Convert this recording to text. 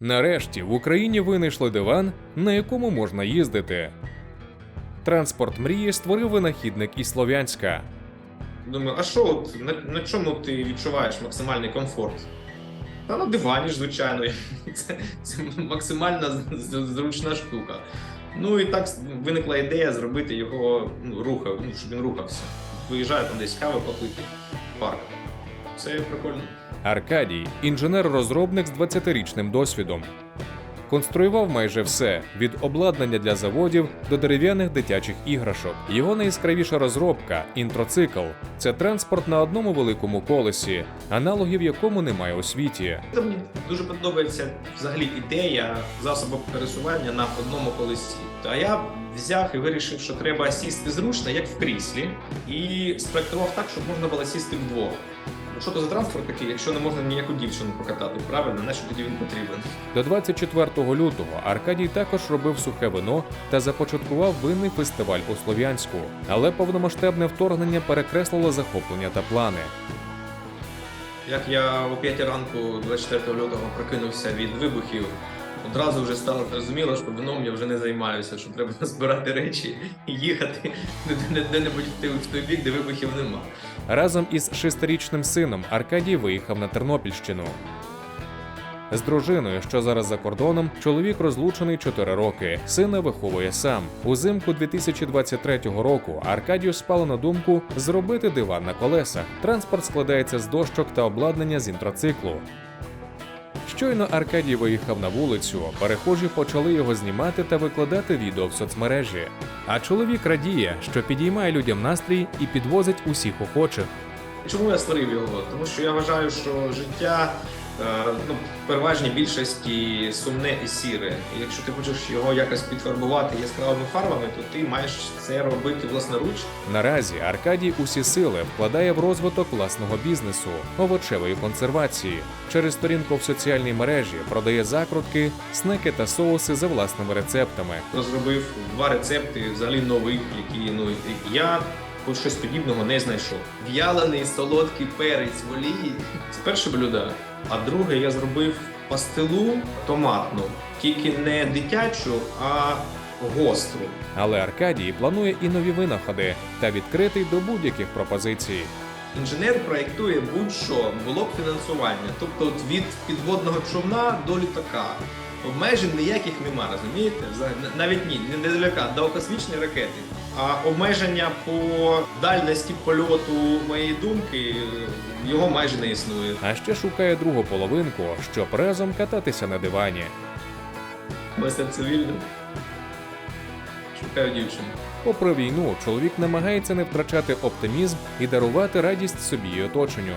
Нарешті в Україні винайшли диван, на якому можна їздити. Транспорт мрії створив винахідник із Слов'янська. Думаю, а що от на, на чому ти відчуваєш максимальний комфорт? Та на дивані звичайно. Це, це максимально зручна штука. Ну і так виникла ідея зробити його ну, руха, ну, щоб він рухався. Виїжджаю там десь кави попити парк. Це прикольно. Аркадій інженер-розробник з 20-річним досвідом. Конструював майже все від обладнання для заводів до дерев'яних дитячих іграшок. Його найяскравіша розробка інтроцикл це транспорт на одному великому колесі, аналогів якому немає у світі. Мені дуже подобається взагалі ідея засобу пересування на одному колесі. А я взяв і вирішив, що треба сісти зручно, як в кріслі, і спроектував так, щоб можна було сісти вдвох. Ну що то за транспорт такий, якщо не можна ніяку дівчину покатати, правильно? Нащо тоді він потрібен? До 24 лютого Аркадій також робив сухе вино та започаткував винний фестиваль у Слов'янську, але повномасштабне вторгнення перекреслило захоплення та плани. Як я о 5 ранку 24 лютого прокинувся від вибухів, одразу вже стало зрозуміло, що вином я вже не займаюся, що треба збирати речі і їхати де- де-небудь в той бік, де вибухів нема. Разом із шестирічним сином Аркадій виїхав на Тернопільщину. З дружиною, що зараз за кордоном, чоловік розлучений 4 роки. Сина виховує сам. Узимку 2023 року Аркадію спало на думку зробити диван на колесах. Транспорт складається з дощок та обладнання з інтроциклу. Щойно Аркадій виїхав на вулицю, перехожі почали його знімати та викладати відео в соцмережі. А чоловік радіє, що підіймає людям настрій і підвозить усіх охочих. Чому я створив його? Тому що я вважаю, що життя ну, переважній більшості сумне і сіре. І якщо ти хочеш його якось підфарбувати яскравими фарбами, то ти маєш це робити власноруч. Наразі Аркадій усі сили вкладає в розвиток власного бізнесу овочевої консервації. Через сторінку в соціальній мережі продає закрутки, снеки та соуси за власними рецептами. Розробив два рецепти взагалі нових, які ну я хоч щось подібного не знайшов. В'ялений солодкий перець в олії. Це перше блюдо. А друге я зробив пастилу томатну, тільки не дитячу, а гостру. Але Аркадій планує і нові винаходи та відкритий до будь-яких пропозицій. Інженер проєктує будь-що, було б фінансування. Тобто от від підводного човна до літака. Обмежень ніяких нема, розумієте? Навіть ні, не до літака, до космічної ракети. А обмеження по дальності польоту моєї думки його майже не існує. А ще шукає другу половинку, щоб разом кататися на дивані. Без цивільно. Шукаю дівчину. Попри війну, чоловік намагається не втрачати оптимізм і дарувати радість собі і оточенню.